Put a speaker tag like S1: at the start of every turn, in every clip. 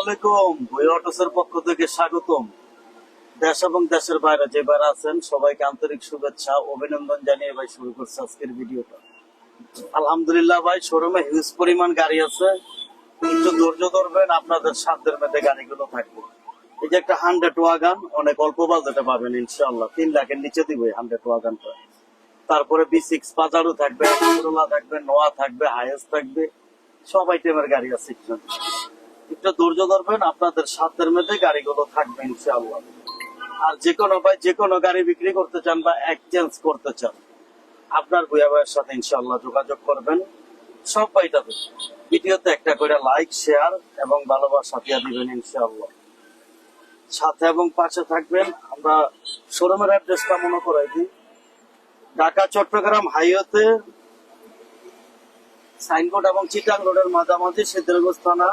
S1: আলাইকুম। পক্ষ থেকে স্বাগতম। দেশ এবং দেশের বাইরে যে বাইরে আছেন, সবাইকে আন্তরিক শুভেচ্ছা, অভিনন্দন জানিয়ে ভাই শুরু করছে আজকের ভিডিওটা। আলহামদুলিল্লাহ ভাই, শোরুমে হিউজ পরিমাণ গাড়ি আছে। ধৈর্য ধরবেন, আপনাদের সাধ্যের গাড়িগুলো থাকবে। এই যে একটা হান্ড্রেড ওয়াগান অনেক অল্প বাজেটে পাবেন ইনশাআল্লাহ। তিন লাখের নিচে দিবে হান্ড্রেড ওয়াগানটা তারপরে বি সিক্স পাজারও থাকবে থাকবে নোয়া থাকবে হায়েস থাকবে। সব আইটেমের গাড়ি আছে। একটু ধৈর্য ধরবেন, আপনাদের সাধ্যের মধ্যে গাড়িগুলো থাকবে ইনশাআল্লাহ। আর যে কোনো ভাই, যে কোনো গাড়ি বিক্রি করতে চান বা এক্সচেঞ্জ করতে চান, আপনার ভুয়া ভাইয়ের সাথে ইনশাআল্লাহ যোগাযোগ করবেন। সব পাইটাবে ভিডিওতে একটা করে লাইক শেয়ার এবং ভালোবাসা দিয়ে দিবেন ইনশাআল্লাহ। সাথে এবং পাশে থাকবেন, আমরা শোরুমের অ্যাড্রেসটা মনে করাই দিই। ঢাকা, চট্টগ্রাম হাইওয়েতে সাইনবোর্ড এবং চিটাং রোডের মাঝামাঝি সিদ্ধিরগঞ্জ থানা।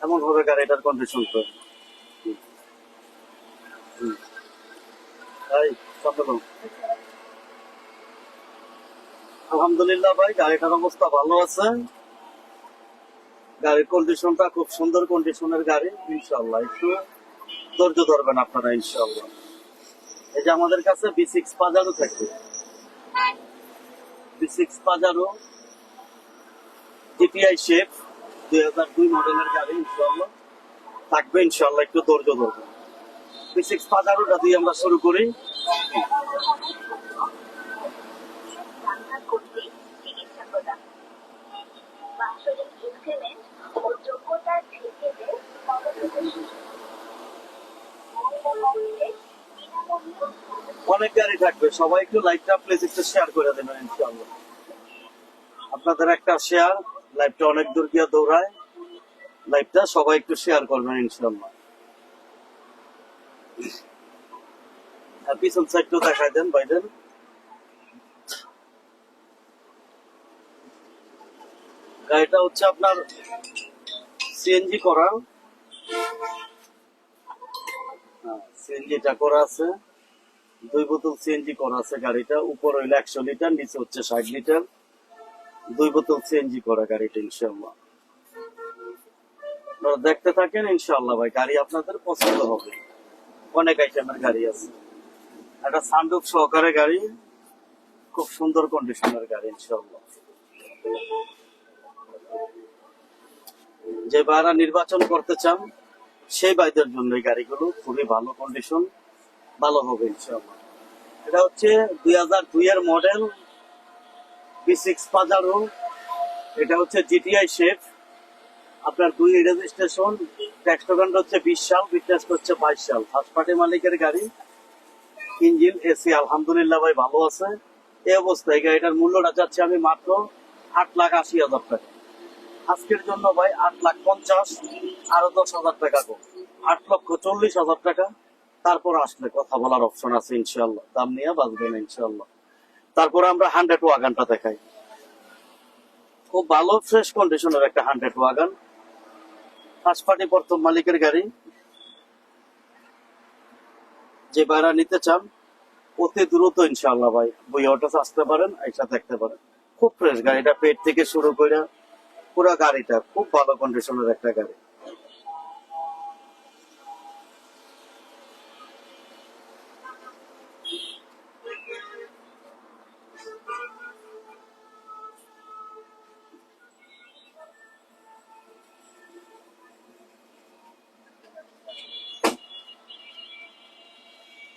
S1: এমন হবে গাড়িটার কন্ডিশন তো। আলহামদুলিল্লাহ ভাই, গাড়িটার অবস্থা ভালো আছে। গাড়ির কন্ডিশনটা খুব সুন্দর কন্ডিশনের গাড়ি ইনশাল্লাহ একটু। ধৈর্য ধরবেন আপনারা ইনশাল্লাহ এই যে আমাদের কাছে বি সিক্স পাজারও থাকবে। বি সিক্স পাজারও জিটিআই শেপ দুই হাজার দুই মডেলের গাড়ি ইনশাল্লাহ থাকবে ইনশাল্লাহ একটু ধৈর্য ধরবেন। বি সিক্স পাজারোটা দিয়ে আমরা শুরু করি।
S2: ইনক্রিমেন্ট ও
S1: অনেক গাড়ি থাকবে। সবাই একটু লাইভটা প্লিজ একটু শেয়ার করে দেবেন আপনাদের একটা শেয়ার লাইভটা অনেক দূর গিয়ে দৌড়ায়। লাইভটা সবাই একটু শেয়ার করবেন দেন গাড়িটা হচ্ছে আপনার সিএনজি করা সিএনজিটা করা আছে, দুই বোতল সিএনজি করা আছে গাড়িটা, উপর হইল একশো লিটার, নিচে হচ্ছে ষাট লিটার। দুই বোতল সিএনজি করা গাড়িটা ইনশাল্লাহ আপনারা দেখতে থাকেন ইনশাল্লাহ ভাই, গাড়ি আপনাদের পছন্দ হবে। অনেক আইটেমের গাড়ি আছে। একটা সানরুফ সহকারে গাড়ি, খুব সুন্দর কন্ডিশনের গাড়ি ইনশাল্লাহ যে ভাইরা নির্বাচন করতে চান সেই ভাইদের জন্য এই গাড়িগুলো খুবই ভালো কন্ডিশন ভালো হবে এটা হচ্ছে দুই হাজার দুই এর মডেল বি সিক্স পাজারো এটা হচ্ছে জিটিআই শেফ আপনার দুই রেজিস্ট্রেশন ট্যাক্স টোকেনটা হচ্ছে বিশ সাল বিটনেস হচ্ছে বাইশ সাল। ফার্স্ট পার্টি মালিকের গাড়ি ইঞ্জিন এসি আলহামদুলিল্লাহ ভাই ভালো আছে। এই অবস্থায় গাড়িটার মূল্যটা যাচ্ছে আমি মাত্র আট লাখ আশি হাজার টাকা। আজকের জন্য ভাই আট লাখ পঞ্চাশ, আরও দশ হাজার টাকা কম আট লক্ষ চল্লিশ হাজার টাকা। তারপর আসলে কথা বলার অপশন আছে ইনশাল্লাহ দাম নিয়ে বাঁচবেন ইনশাল্লাহ তারপরে আমরা হান্ড্রেড ওয়াগানটা দেখাই। খুব ভালো ফ্রেশ কন্ডিশনের একটা হান্ড্রেড ওয়াগান। ফার্স্ট পার্টি প্রথম মালিকের গাড়ি। যে ভাড়া নিতে চান, অতি দ্রুত ইনশাল্লাহ ভাই। বই অটো আসতে পারেন এইসা দেখতে পারেন। খুব ফ্রেশ গাড়িটা পেট থেকে শুরু করে পুরো গাড়িটা, খুব ভালো কন্ডিশনের একটা গাড়ি।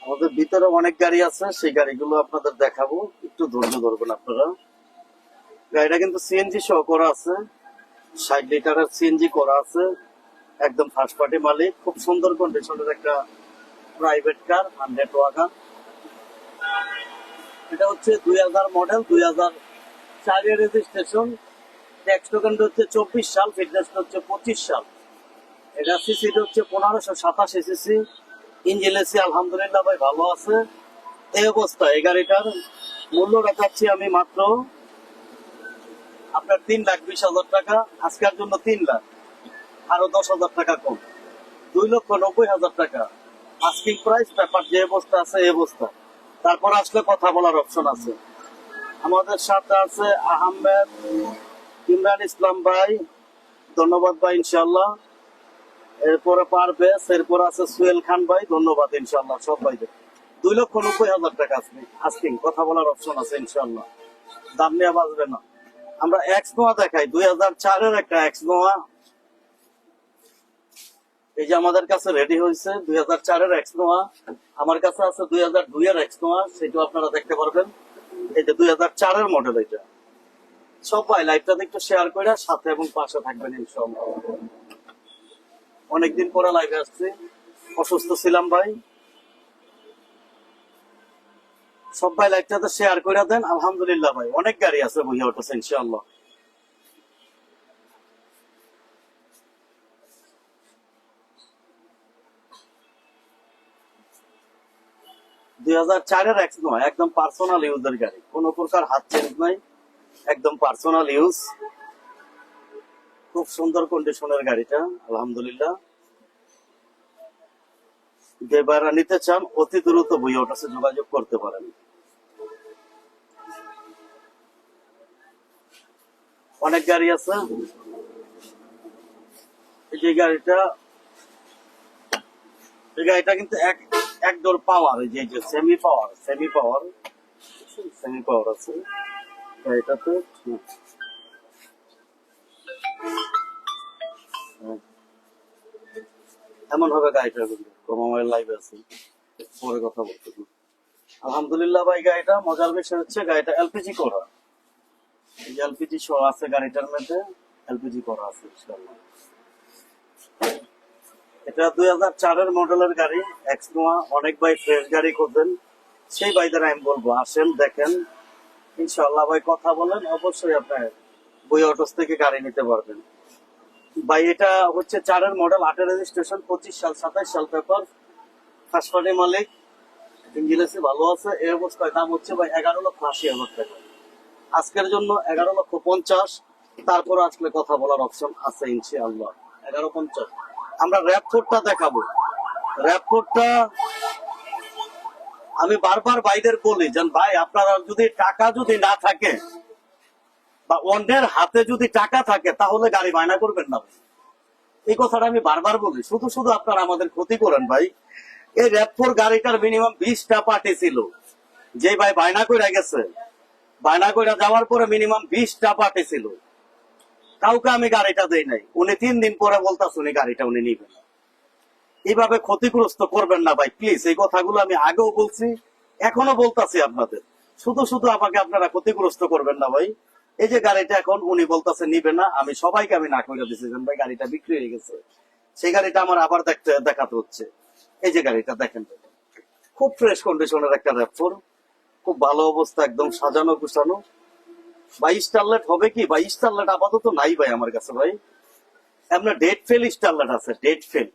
S1: আমাদের ভিতরে অনেক গাড়ি আছে, সেই গাড়িগুলো আপনাদের দেখাবো। একটু ধৈর্য ধরবেন আপনারা। গাড়িটা কিন্তু সিএনজি সহ করা আছে। ষাট লিটারের সিএনজি করা আছে। একদম ফার্স্ট পার্টি মালিক। খুব সুন্দর কন্ডিশনের একটা প্রাইভেট কার হান্ড্রেড ওয়াগান এটা হচ্ছে দুই হাজার মডেল দুই হাজার চারের রেজিস্ট্রেশন ট্যাক্স টোকেনটা হচ্ছে চব্বিশ সাল ফিটনেসটা হচ্ছে পঁচিশ সাল। এটা সিসিটা হচ্ছে পনেরোশো সাতাশ সিসি ইঞ্জিন এসি আলহামদুলিল্লাহ ভাই ভালো আছে। এই অবস্থা এই গাড়িটার মূল্য রাখাচ্ছি আমি মাত্র আপনার তিন লাখ বিশ হাজার টাকা, আজকের জন্য তিন লাখ। আরও দশ হাজার টাকা কম। দুই লক্ষ নব্বই হাজার টাকা। আস্কিং প্রাইস পেপার যে অবস্থা আছে এই অবস্থা। তারপর আসলে কথা বলার অপশন আছে। আমাদের সাথে আছে আহমেদ, ইমরান ইসলাম ভাই। ধন্যবাদ ভাই ইনশাল্লাহ এরপরে পারভেজ এরপর আছে সুয়েল খান ভাই। ধন্যবাদ ইনশাল্লাহ সব ভাইদের। দুই লক্ষ নব্বই হাজার টাকা আছে আস্কিং কথা বলার অপশন আছে ইনশাল্লাহ দাম নিয়ে বাঁচবে না। আমরা এক্স নোয়া দেখাই, দুই হাজার চারের একটা এক্স নোয়া এই যে আমাদের কাছে রেডি হয়েছে, দুই হাজার চারের এক্স নোয়া আমার কাছে আছে দুই হাজার দুই এর এক্স নোয়া সেটাও আপনারা দেখতে পারবেন। এই যে দুই হাজার চারের মডেল এটা। সবাই লাইভটাতে একটু শেয়ার করে সাথে এবং পাশে থাকবেন অনেকদিন পরে লাইভে আসছি। অসুস্থ ছিলাম ভাই। শেয়ার করে দেন, আলহামদুলিল্লাহ ভাই। অনেক গাড়ি আছে উঠেছে দুই হাজার চারের নয়, একদম পার্সোনাল গাড়ি। প্রকার হাত চেঞ্জ নাই, একদম পার্সোনাল ইউজ খুব সুন্দর কন্ডিশনের গাড়িটা, আলহামদুলিল্লাহ। যে নিতে চান, অতি দ্রুত বই ওটাতে যোগাযোগ করতে পারেন। অনেক গাড়ি আছে। যে গাড়িটা, এই গাড়িটা কিন্তু এক এক ডোর পাওয়ার যে যে semi power semi power semi power আছে। গাড়িটাতে। হুম। এমন হবে গাড়িটা কিন্তু মোবাইল লাইভ আছে। পরে কথা বলতে আলহামদুলিল্লাহ ভাই, গাড়িটা মজার বিষয় হচ্ছে গাড়িটা এলপিজি করা এলপিজি সহ আছে গাড়িটার মধ্যে এলপিজি করা আছে এটা দুই হাজার চারের মডেলের গাড়ি এক্স নোয়া অনেক ভাই ফ্রেশ গাড়ি করবেন সেই আমি বলব, আসেন, দেখেন। ইনশাআল্লাহ ভাই কথা বলেন, অবশ্যই আপনার বই অটোস থেকে গাড়ি নিতে পারবেন। ভাই, এটা হচ্ছে চারের মডেল, আটের রেজিস্ট্রেশন, পঁচিশ সাল, সাতাইশ সাল পেপার ফার্স্ট মালিক ভালো আছে, এই অবস্থায় দাম হচ্ছে ভাই এগারো লক্ষ আশি হাজার টাকা। আজকের জন্য এগারো লক্ষ পঞ্চাশ। তারপর আসলে কথা বলার অপশন আছে ইনশাআল্লাহ। এগারো পঞ্চাশ। আমরা র্যাপ ফোরটা দেখাবো। র্যাপ ফোরটা আমি বারবার ভাইদের বলি, যেন ভাই আপনারা যদি টাকা যদি না থাকে বা অন্যের হাতে যদি টাকা থাকে, তাহলে গাড়ি বায়না করবেন না। এই কথাটা আমি বারবার বলি। শুধু শুধু আপনারা আমাদের ক্ষতি করেন ভাই। এই র্যাপফোর গাড়িটার মিনিমাম বিশটা পার্টি ছিল। যে ভাই বায়না করে গেছে বায়না করে যাওয়ার পরে মিনিমাম বিশটা পার্টি ছিল। কাউকে আমি গাড়িটা দেই নাই। উনি তিন দিন পরে বলতাছে উনি গাড়িটা উনি নিবেন। এইভাবে ক্ষতিগ্রস্ত করবেন না ভাই প্লিজ এই কথাগুলো আমি আগেও বলছি এখনও বলতাছি আপনাদের। শুধু শুধু আমাকে আপনারা ক্ষতিগ্রস্ত করবেন না ভাই। এই যে গাড়িটা এখন উনি বলতাছে নিবে না, আমি সবাইকে আমি না করে দিচ্ছি ভাই গাড়িটা বিক্রি হয়ে গেছে। সেই গাড়িটা আমার আবার দেখতে দেখাতে হচ্ছে। এই যে গাড়িটা দেখেন। খুব ফ্রেশ কন্ডিশনের একটা র্যাপফোর খুব ভালো অবস্থা, একদম সাজানো গুছানো। ভাই স্টারলেট হবে কি? ভাই স্টারলেট আপাতত নাই ভাই আমার কাছে ভাই। আপনার ডেট ফেল স্টারলেট আছে ডেট ফেল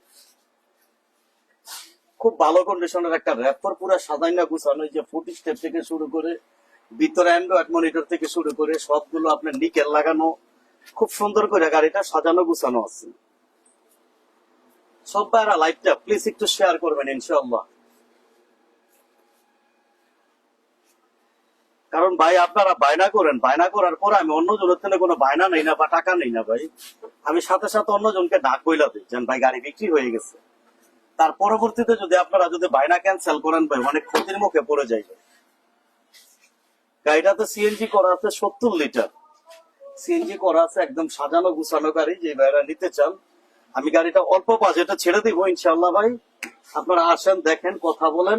S1: খুব ভালো কন্ডিশনের একটা র্যাপর পুরো সাজাইনা গুছানো, এই যে ফুটি স্টেপ থেকে শুরু করে, ভিতরে অ্যান্ড্রয়েড মনিটর থেকে শুরু করে সবগুলো আপনার নিকেল লাগানো, খুব সুন্দর করে গাড়িটা সাজানো গুছানো আছে। সব ভাইরা লাইভটা প্লিজ একটু শেয়ার করবেন, ইনশাআল্লাহ। কারণ ভাই, আপনারা বায়না করেন। বায়না করার পর আমি অন্য জনের থেকে কোনো বায়না নেই না বা টাকা নেই না ভাই। আমি সাথে সাথে অন্য জনকে ডাক বইলা দিই, যেন ভাই গাড়ি বিক্রি হয়ে গেছে। তার পরবর্তীতে যদি আপনারা যদি বায়না ক্যান্সেল করেন ভাই, অনেক ক্ষতির মুখে পড়ে যাইবে গাড়িটাতে সিএনজি করা আছে সত্তর লিটার। সিএনজি করা আছে একদম সাজানো গুছানো গাড়ি যে ভাইরা নিতে চান। আমি গাড়িটা অল্প বাজেটে ছেড়ে দিব ইনশাল্লাহ ভাই। আপনারা আসেন, দেখেন, কথা বলেন।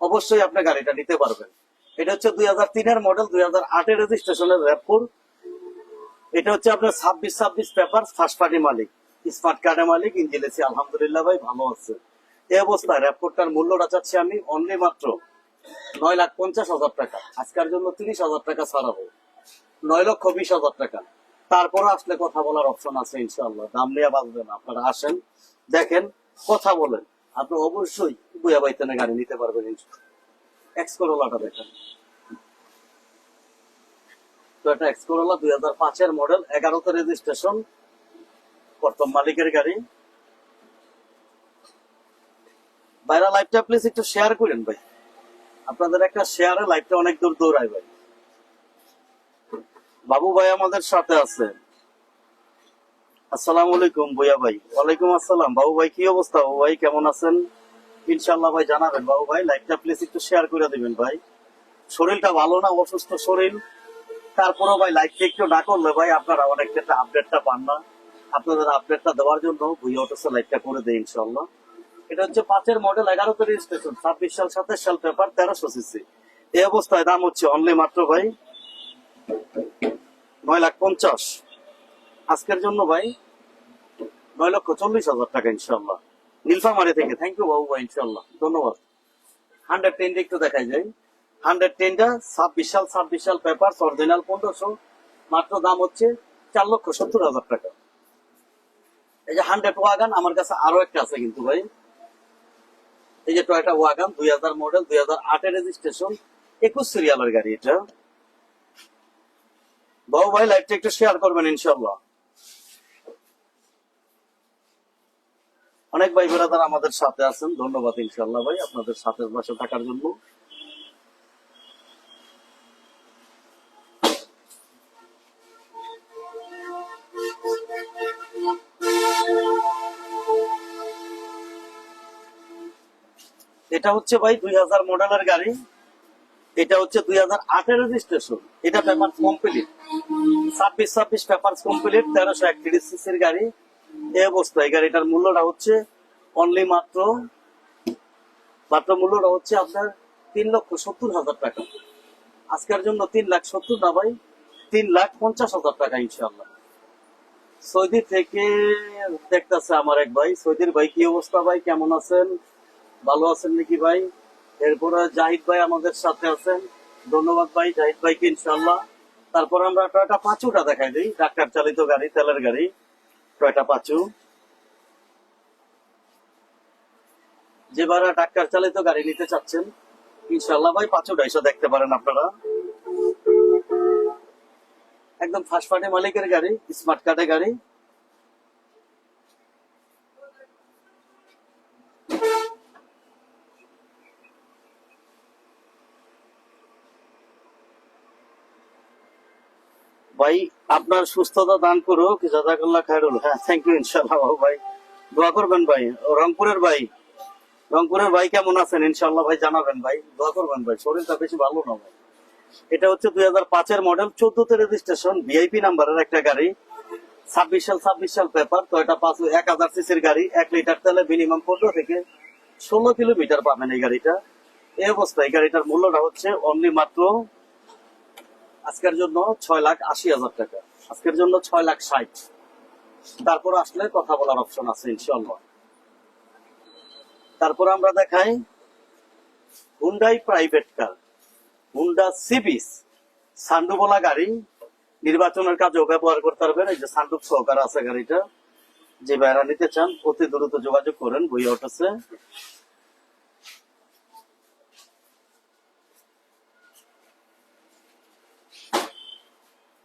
S1: অবশ্যই আপনি গাড়িটা নিতে পারবেন। এটা হচ্ছে দুই হাজার তিনের মডেল দুই হাজার আটের রেজিস্ট্রেশনের র্যাপপুর এটা হচ্ছে আপনার ছাব্বিশ ছাব্বিশ পেপার ফার্স্ট পার্টি মালিক। স্মার্ট কার্ডের মালিক ইঞ্জিলেসি আলহামদুলিল্লাহ ভাই, ভালো আছে। এই অবস্থায় র্যাপপুরটার মূল্যটা চাচ্ছি আমি অনলি মাত্র নয় লাখ পঞ্চাশ হাজার টাকা। আজকের জন্য তিরিশ হাজার টাকা ছাড়াবো নয় লক্ষ বিশ হাজার টাকা। তারপরে আসলে কথা বলার অপশন আছে, ইনশাআল্লাহ। দাম নিয়ে বাঁচবেন আপনারা আসেন, দেখেন, কথা বলেন। আপনি অবশ্যই বুয়া বাইতেনে গাড়ি নিতে পারবেন দেখেন। তো এটা দুই হাজার পাঁচের মডেল এগারোতে রেজিস্ট্রেশন প্রথম মালিকের গাড়ি। বাইরা প্লিজ একটু শেয়ার করেন ভাই। আপনাদের একটা শেয়ারে লাইভটা অনেক দূর দৌড়ায় ভাই। বাবু ভাই আমাদের সাথে আছে। আসসালামু আলাইকুম ভুইয়া ভাই। ওয়ালাইকুম আসসালাম। বাবু ভাই, কি অবস্থা? বাবু ভাই, কেমন আছেন? ইনশাল্লাহ ভাই জানাবেন। বাবু ভাই লাইভটা প্লিজ একটু শেয়ার করে দিবেন ভাই। শরীরটা ভালো না, অসুস্থ শরীর? তারপরেও ভাই লাইভটা একটু না করলে ভাই আপনারা অনেক ক্ষেত্রে আপডেটটা পান না। আপনাদের আপডেটটা দেওয়ার জন্য ভুইয়া অটোসে লাইভটা করে দেয় ইনশাল্লাহ এটা হচ্ছে পাঁচের মডেল এগারোতে রেজিস্ট্রেশন ছাব্বিশ সাল, সাতাশ সাল পেপার তেরোশো সিসি এই অবস্থায় দাম হচ্ছে অনলি মাত্র ভাই নয় লাখ পঞ্চাশ। আজকের জন্য ভাই নয় লক্ষ চল্লিশ হাজার টাকা ইনশাল্লাহ নীলফামারি থেকে। থ্যাংক ইউ বাবু ইনশাল্লাহ ধন্যবাদ। হান্ড্রেড একটু দেখাই হান্ড্রেড টেনটা পেপার অরিজিনাল পনেরোশো। মাত্র দাম হচ্ছে চার লক্ষ সত্তর হাজার টাকা। এই যে হান্ড্রেড ওয়াগান আমার কাছে আরও একটা আছে কিন্তু ভাই। এই যে টয়টা ওয়াগান দুই হাজার মডেল দুই হাজার আটের রেজিস্ট্রেশন একুশ সিরিয়ালের গাড়ি এটা। বাবু ভাই লাইভটা একটু শেয়ার করবেন ইনশাল্লাহ অনেক ভাই বেড়াদার আমাদের সাথে আছেন। ধন্যবাদ ইনশাল্লাহ ভাই, আপনাদের সাথে বসে থাকার জন্য। এটা হচ্ছে ভাই দুই হাজার মডেলের গাড়ি। এটা হচ্ছে দুই হাজার আটের রেজিস্ট্রেশন এটা পেপার কমপ্লিট ছাব্বিশ ছাব্বিশ পেপার কমপ্লিট তেরোশো একত্রিশ সিসির গাড়ি। এই অবস্থা। এই গাড়িটার মূল্যটা হচ্ছে অনলি মাত্র মাত্র মূল্যটা হচ্ছে আপনার তিন লক্ষ সত্তর হাজার টাকা। আজকের জন্য তিন লাখ সত্তর না ভাই, তিন লাখ পঞ্চাশ হাজার টাকা ইনশাল্লাহ সৌদি থেকে দেখতেছে আমার এক ভাই, সৌদির ভাই কি অবস্থা ভাই, কেমন আছেন? ভালো আছেন নাকি ভাই? এরপরে জাহিদ ভাই আমাদের সাথে আছেন। ধন্যবাদ ভাই, জাহিদ ভাইকে ইনশাল্লাহ তারপর আমরা একটা পাঁচুটা দেখাই দিই ডাক্তার চালিত গাড়ি, তেলের গাড়ি। টয়টা পাঁচু? যে ভাড়া ডাক্তার চালিত গাড়ি নিতে চাচ্ছেন ইনশাল্লাহ ভাই পাঁচশো ঢাইশো দেখতে পারেন আপনারা। একদম ফার্স্ট পার্টি মালিকের গাড়ি, স্মার্ট কার্ডের গাড়ি। ভাই, আপনার সুস্থতা দান করুক জাজাকাল্লাহ খায়রুল। হ্যাঁ থ্যাংক ইউ ইনশাল্লাহ ভাই। দোয়া করবেন, ভাই। রংপুরের ভাই। রংপুরের ভাই কেমন আছেন? ইনশাল্লাহ ভাই, জানাবেন, ভাই। দোয়া করবেন, ভাই। শরীরটা বেশি ভালো না, ভাই। এটা হচ্ছে দুই হাজার পাঁচের মডেল চোদ্দতে রেজিস্ট্রেশন ভিআইপি নাম্বারের একটা গাড়ি। ছাব্বিশ সাল ছাব্বিশ সাল পেপার তো এটা পাঁচ, এক হাজার সিসির গাড়ি, এক লিটার তেলে মিনিমাম পনেরো থেকে ষোলো কিলোমিটার পাবেন এই গাড়িটা। এই অবস্থায় গাড়িটার মূল্যটা হচ্ছে অনলি মাত্র আজকের জন্য ছয় লাখ আশি হাজার টাকা। আজকের জন্য ছয় লাখ ষাট। তারপর আসলে কথা বলার অপশন আছে ইনশাল্লাহ তারপর আমরা দেখাই হুন্ডাই প্রাইভেট কার হুন্ডা সিবিস সান্ডুবোলা গাড়ি, নির্বাচনের কাজেও ব্যবহার করতে পারবেন এই যে সান্ডুপ সহকার আছে গাড়িটা। যে বেড়া নিতে চান, অতি দ্রুত যোগাযোগ করেন, বই অটোসে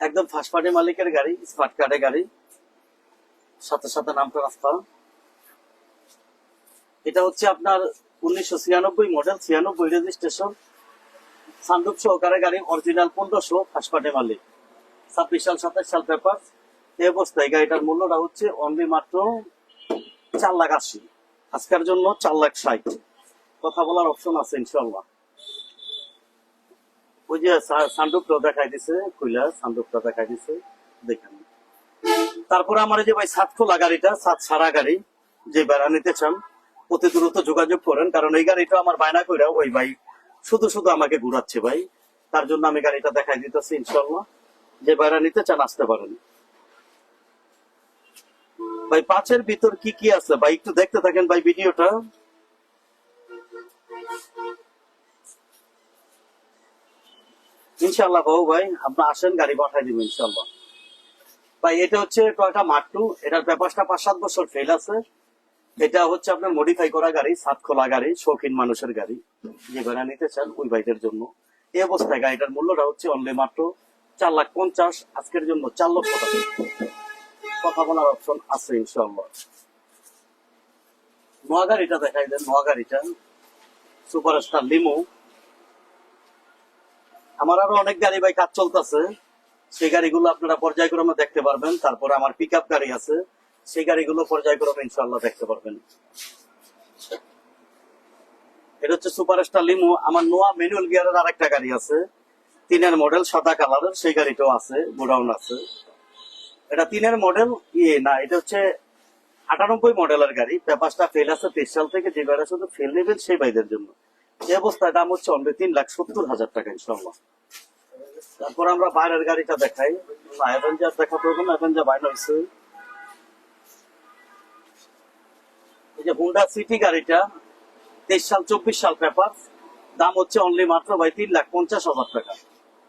S1: একদম ফার্স্ট মালিকের গাড়ি স্মার্ট কার্ডের গাড়ি। সাথে সাথে নাম ট্রান্সফার এটা হচ্ছে আপনার উনিশশো ছিয়ানব্বই মডেল ছিয়ানব্বই রেজিস্ট্রেশন সান্ডুপ সহকারে গাড়ি অরিজিনাল পনেরোশো ফার্স্ট মালিক। ছাব্বিশ সাল, সাতাশ সাল পেপার এই অবস্থায় গাড়িটার মূল্যটা হচ্ছে অনলি মাত্র চার লাখ আশি। আজকের জন্য চার লাখ ষাট। কথা বলার অপশন আছে ইনশাল্লাহ ওই যে সা- সান্ডুপটা দেখাই দিছে, কইলা সান্ডুপটা দেখাই দিছে দেখেন তারপরে আমার যে ভাই সাত খোলা গাড়িটা, সাত সারা গাড়ি যে বেড়া নিতে চান, অতি দ্রুত যোগাযোগ করেন, কারণ এই গাড়িটা আমার বায়না কইরা ওই ভাই শুধু শুধু আমাকে ঘুরাচ্ছে ভাই। তার জন্য আমি গাড়িটা দেখাই দিতেছি ইনশাল্লাহ যে বেড়া নিতে চান, আসতে পারেন। ভাই, পাঁচের ভিতর কি কি আছে? ভাই, একটু দেখতে থাকেন ভাই ভিডিওটা। ইনশাল্লাহ বাবু ভাই আপনি আসেন, গাড়ি পাঠাই দিব ইনশাল্লাহ ভাই, এটা হচ্ছে টয়টা মাট্টু এটার ব্যাপারটা পাঁচ সাত বছর ফেল আছে। এটা হচ্ছে আপনার মডিফাই করা গাড়ি সাত খোলা গাড়ি, শৌখিন মানুষের গাড়ি। যে ভাড়া নিতে চান ওই ভাইদের জন্য। এই অবস্থায় গাড়িটার মূল্যটা হচ্ছে অনলি মাত্র চার লাখ পঞ্চাশ, আজকের জন্য চার লক্ষ টাকা। কথা বলার অপশন আছে ইনশাল্লাহ নোয়া গাড়িটা দেখাই দেন নোয়া গাড়িটা সুপার স্টার লিমো। আমার আরও অনেক গাড়ি ভাই কাজ চলতেছে। সেই গাড়িগুলো আপনারা পর্যায়ক্রমে দেখতে পারবেন। তারপরে আমার পিক গাড়ি আছে। সেই গাড়িগুলো পর্যায়ক্রমে ইনশাল্লাহ দেখতে পারবেন। এটা হচ্ছে সুপার স্টার লিমো। আমার নোয়া ম্যানুয়াল গিয়ারের আরেকটা গাড়ি আছে। তিনের মডেল সাদা কালারের। সেই গাড়িটাও আছে, গোডাউন আছে। এটা তিনের মডেল? ইয়ে না, এটা হচ্ছে আটানব্বই মডেলের গাড়ি। পেপারসটা ফেল আছে, তেইশ সাল থেকে যে গাড়ি শুধু ফেল নেবেন, সেই ভাইদের জন্য। এই অবস্থায় দাম হচ্ছে অনলি তিন লাখ সত্তর হাজার টাকা ইনশাল্লাহ তারপর আমরা বাইরের গাড়িটা দেখাই। অ্যাভেঞ্জার দেখা প্রয়োজন অ্যাভেঞ্জার বাইরে হয়েছে। এই যে হুন্ডা সিটি গাড়িটা, তেইশ সাল, চব্বিশ সাল পেপার। দাম হচ্ছে অনলি মাত্র ভাই তিন লাখ পঞ্চাশ হাজার টাকা।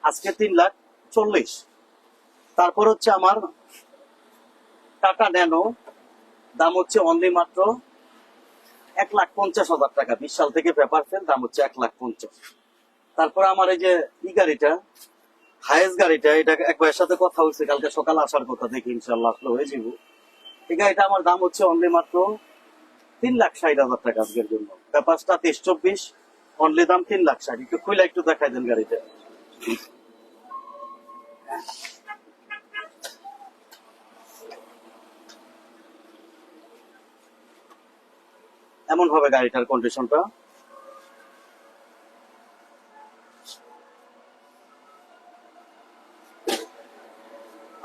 S1: আজকে তিন লাখ চল্লিশ। তারপর হচ্ছে আমার টাটা ন্যানো দাম হচ্ছে অনলি মাত্র এক লাখ পঞ্চাশ হাজার টাকা। বিশ সাল থেকে পেপার ফেল দাম হচ্ছে এক লাখ পঞ্চাশ। তারপর আমার এই যে ই গাড়িটা হায়েস্ট গাড়িটা, এটা এক ভাইয়ের সাথে কথা হয়েছে, কালকে সকাল আসার কথা, দেখি ইনশাল্লাহ আসলে হয়ে যাব এই গাড়িটা আমার দাম হচ্ছে অনলি মাত্র তিন লাখ ষাট হাজার টাকা আজকের জন্য। পেপারসটা তেইশ চব্বিশ অনলি দাম তিন লাখ ষাট। একটু খুলে একটু দেখাই দেন গাড়িটা। এমন হবে গাড়িটার কন্ডিশনটা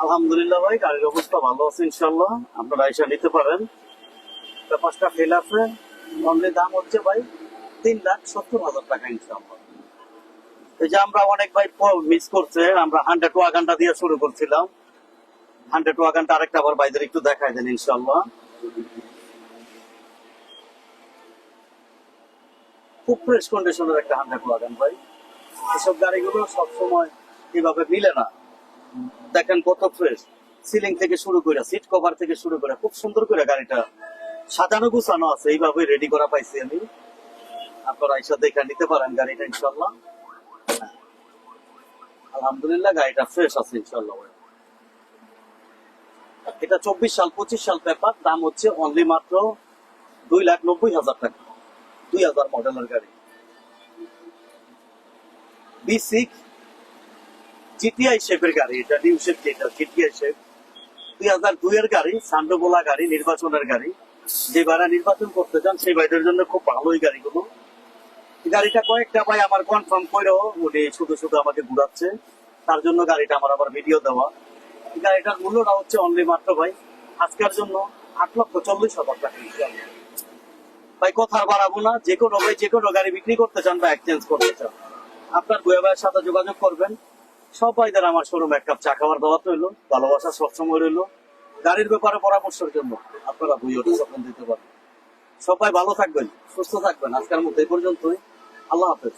S1: আলহামদুলিল্লাহ ভাই, গাড়ির অবস্থা ভালো আছে ইনশাল্লাহ আপনারা এসে নিতে পারেন। পেপারসটা ফেল আছে। অনলি দাম হচ্ছে ভাই তিন লাখ সত্তর হাজার টাকা ইনশাল্লাহ এই যে আমরা অনেক ভাই মিস করছে, আমরা হান্ড্রেড ওয়াগানটা দিয়ে শুরু করছিলাম। হান্ড্রেড ওয়াগানটা আরেকটা আবার বাইদের একটু দেখাই দেন ইনশাল্লাহ খুব ফ্রেশ কন্ডিশনের একটা হান্ড্রেড ওয়াগান ভাই। এসব গাড়িগুলো সবসময় এভাবে মিলে না। দেখেন কত ফ্রেশ সিলিং থেকে শুরু করে সিট কভার থেকে শুরু করে, খুব সুন্দর করে গাড়িটা সাজানো গুছানো আছে। এইভাবে রেডি করা পাইছি আমি। আপনারা এসে দেখে নিতে পারেন গাড়িটা ইনশাল্লাহ আলহামদুলিল্লাহ, গাড়িটা ফ্রেশ আছে ইনশাল্লাহ। এটা চব্বিশ সাল, পঁচিশ সাল পেপার দাম হচ্ছে অনলি মাত্র দুই লাখ নব্বই হাজার টাকা। দুই হাজার মডেলের গাড়ি। বি সিক্স জিটিআই শেপের গাড়ি, এটা নিউ শেপ যেটা জিটিআই শেপ দুই হাজার গাড়ি, সান্ডোবোলা গাড়ি, নির্বাচনের গাড়ি। যে ভাড়া নির্বাচন করতে চান, সেই ভাইদের জন্য খুব গাড়িগুলো। গাড়িটা কয়েকটা ভাই আমার কনফার্ম করেও উনি শুধু শুধু আমাকে ঘুরাচ্ছে। তার জন্য গাড়িটা আমার আবার ভিডিও দেওয়া। গাড়িটার মূল্যটা হচ্ছে অনলি মাত্র ভাই, আজকের জন্য আট লক্ষ চল্লিশ হাজার টাকা। ভাই, কথা বাড়াবো না। যে কোনো ভাই, যে কোনো গাড়ি বিক্রি করতে চান বা এক্সচেঞ্জ করতে চান, আপনার বইয়া ভাইয়ের সাথে যোগাযোগ করবেন। সব দ্বারা আমার শোরুম এক কাপ চা খাওয়ার দাওয়াত রইল, ভালোবাসা সবসময় রইল। গাড়ির ব্যাপারে পরামর্শের জন্য আপনারা বই ওটা যখন দিতে পারেন সবাই ভালো থাকবেন, সুস্থ থাকবেন। আজকের মধ্যে এই পর্যন্তই। আল্লাহ হাফেজ।